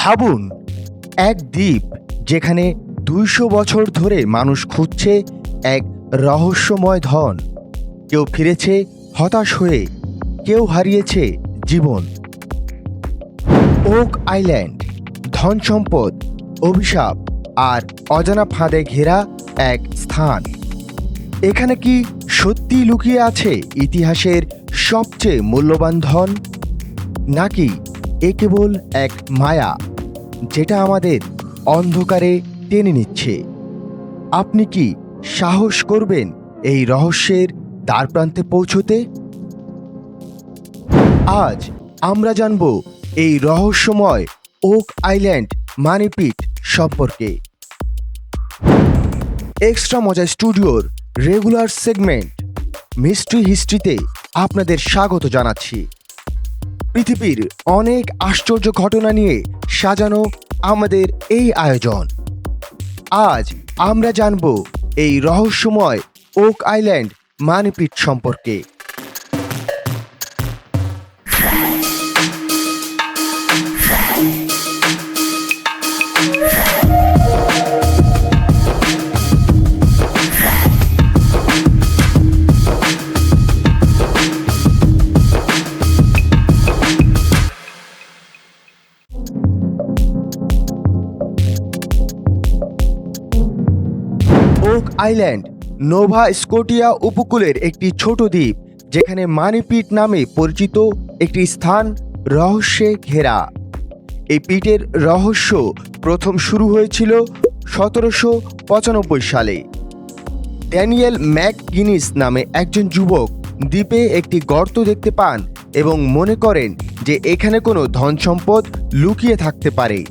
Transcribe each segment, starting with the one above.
ভাবুন, এক দ্বীপ যেখানে দুইশো বছর ধরে মানুষ খুঁজছে এক রহস্যময় ধন। কেউ ফিরেছে হতাশ হয়ে, কেউ হারিয়েছে জীবন। ওক আইল্যান্ড, ধন সম্পদ, অভিশাপ আর অজানা ফাঁদে ঘেরা এক স্থান। এখানে কি সত্যি লুকিয়ে আছে ইতিহাসের সবচেয়ে মূল্যবান ধন? নাকি এ কেবল এক মায়া, যেটা আমাদের অন্ধকারে টেনে নিচ্ছে। আপনি কি সাহস করবেন এই রহস্যের দ্বারপ্রান্তে পৌঁছতে? আজ আমরা জানব এই রহস্যময় ওক আইল্যান্ড মানিপিট সম্পর্কে। এক্সট্রা মজা স্টুডিওর রেগুলার সেগমেন্ট, মিস্ট্রি হিস্ট্রিতে আপনাদের স্বাগত জানাচ্ছি। পৃথিবীর অনেক আশ্চর্য ঘটনা নিয়ে সাজানো আমাদের এই আয়োজন। আজ আমরা জানব এই রহস্যময় ওক আইল্যান্ড মানিপিট সম্পর্কে। ওক আইল্যান্ড, নোভা স্কোটিয়া উপকূলের একটি ছোট দ্বীপ, যেখানে মানিপিট নামে পরিচিত একটি স্থান রহস্যে ঘেরা। এই পিটের রহস্য প্রথম শুরু হয়েছিল সতেরোশো পঁচানব্বই সালে। ড্যানিয়েল ম্যাকগিনিস নামে একজন যুবক দ্বীপে একটি গর্ত দেখতে পান এবং মনে করেন যে এখানে কোনো ধন সম্পদ লুকিয়ে থাকতে পারে।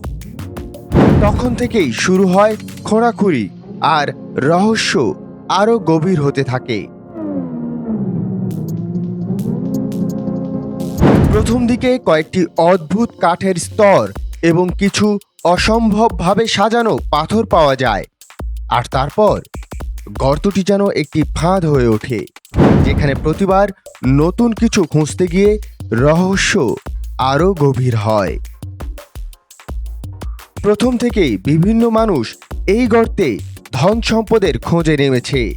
তখন থেকেই শুরু হয় খোঁড়াখুড়ি। আর রহস্য আরও গভীর হতে থাকে। প্রথম দিকে কয়েকটি অদ্ভুত কাঠের স্তর এবং কিছু অসম্ভবভাবে সাজানো পাথর পাওয়া যায়। আর তারপর গর্তটি যেন একটি ফাঁদ হয়ে ওঠে, যেখানে প্রতিবার নতুন কিছু খুঁজতে গিয়ে রহস্য আরও গভীর হয়। প্রথম থেকেই বিভিন্ন মানুষ এই গর্তে ধন সম্পদের খোঁজে নেমেছে।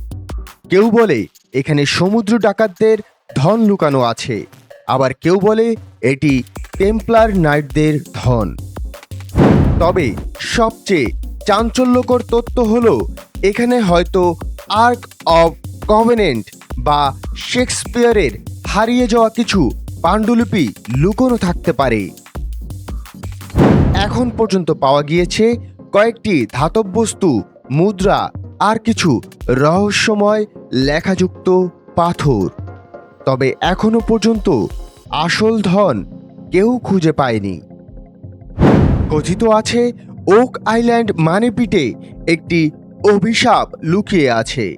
কেউ বলে, এখানে সমুদ্র ডাকাতদের ধন লুকানো আছে। আবার কেউ বলে, এটি টেম্পলার নাইটদের ধন। তবে সবচেয়ে চাঞ্চল্যকর তথ্য হল, এখানে হয়তো আর্ক অব কভেনেন্ট বা শেক্সপিয়ারের হারিয়ে যাওয়া কিছু পাণ্ডুলিপি লুকোনো থাকতে পারে। এখন পর্যন্ত পাওয়া গিয়েছে কয়েকটি ধাতব বস্তু মুদ্রা আর কিছু রহস্যময় লেখাযুক্ত পাথর। তবে এখনও পর্যন্ত আসল ধন কেউ খুঁজে পায়নি। কথিত আছে, ওক আইল্যান্ড মানেপিটে একটি অভিশাপ লুকিয়ে আছে।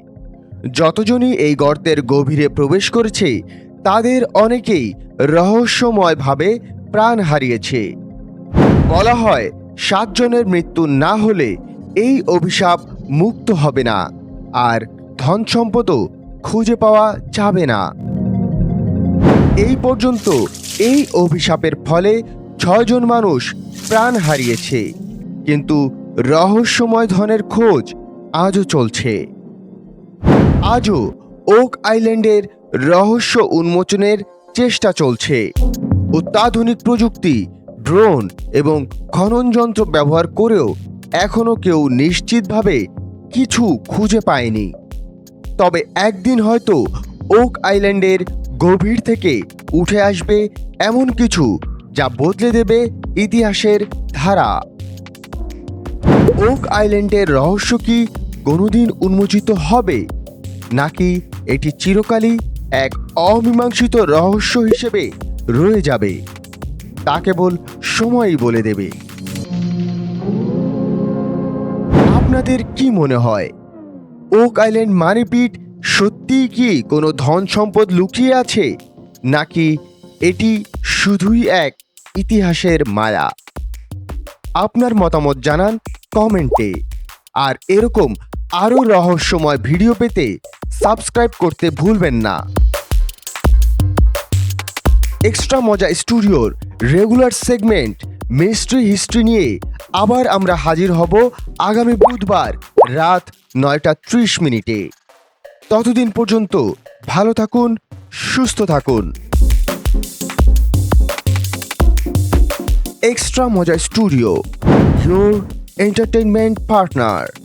যতজনই এই গর্তের গভীরে প্রবেশ করেছে, তাদের অনেকেই রহস্যময়ভাবে প্রাণ হারিয়েছে। বলা হয়, সাতজনের মৃত্যু না হলে এই অভিশাপ মুক্ত হবে না, আর ধন সম্পদও খুঁজে পাওয়া যাবে না। এই পর্যন্ত এই অভিশাপের ফলে ছয়জন মানুষ প্রাণ হারিয়েছে, কিন্তু রহস্যময় ধনের খোঁজ আজও চলছে। আজও ওক আইল্যান্ডের রহস্য উন্মোচনের চেষ্টা চলছে অত্যাধুনিক প্রযুক্তি, ড্রোন এবং খনন যন্ত্র ব্যবহার করেও এখনও কেউ নিশ্চিতভাবে কিছু খুঁজে পায়নি। তবে একদিন হয়তো ওক আইল্যান্ডের গভীর থেকে উঠে আসবে এমন কিছু যা বদলে দেবে ইতিহাসের ধারা। ওক আইল্যান্ডের রহস্য কি কোনোদিন উন্মোচিত হবে? নাকি এটি চিরকালই এক অমীমাংসিত রহস্য হিসেবে রয়ে যাবে? তা কেবল সময়ই বলে দেবে। আপনাদের কি মনে হয়? ওক আইল্যান্ড মানিপিট সত্যিই কি কোনো ধন সম্পদ লুকিয়ে আছে? নাকি এটি শুধুই এক ইতিহাসের মায়া? আপনার মতামত জানান কমেন্টে। আর এরকম আরও রহস্যময় ভিডিও পেতে সাবস্ক্রাইব করতে ভুলবেন না। এক্সট্রা মজা স্টুডিওর রেগুলার সেগমেন্ট মিস্ট্রি হিস্ট্রি নিয়ে আবার আমরা হাজির হব আগামী বুধবার রাত নয়টা ত্রিশ মিনিটে। ততদিন পর্যন্ত ভালো থাকুন, সুস্থ থাকুন। এক্সট্রা মজা স্টুডিও ইউর এন্টারটেনমেন্ট পার্টনার